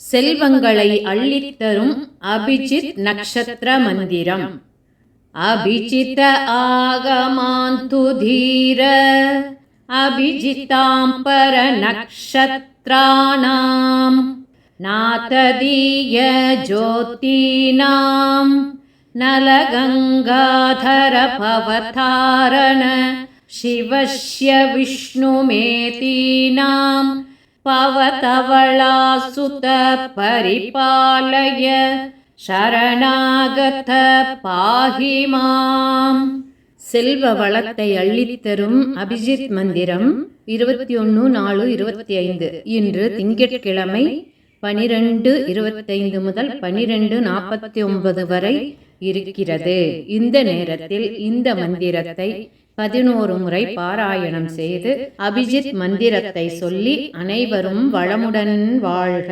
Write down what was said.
செல்வங்களை அள்ளித்தரும் அபிஜித் நக்ஷத்திர மந்திரம் அபிஜித ஆகமாந்து தீர அபிஜிதாம்பர நக்ஷத்ராணாம் நாததீய ஜோதீனாம் நலகங்காதர பவதாரண शिवस्य विष्णुमेतीनां பவதவளா பவதவளாசுத பரிபாலய சரணாகத பாகி மாம். செல்வ வளத்தை அள்ளித்தரும் அபிஜித் மந்திரம் இருபத்தி ஒன்று நாலு இருபத்தி ஐந்து இன்று திங்கட்கிழமை பனிரெண்டு இருபத்தைந்து முதல் பனிரெண்டு நாற்பத்தி ஒன்பது வரை இருக்கிறது. இந்த நேரத்தில் இந்த மந்திரத்தை பதினோரு முறை பாராயணம் செய்து அபிஜித் மந்திரத்தை சொல்லி அனைவரும் வளமுடன் வாழ்க.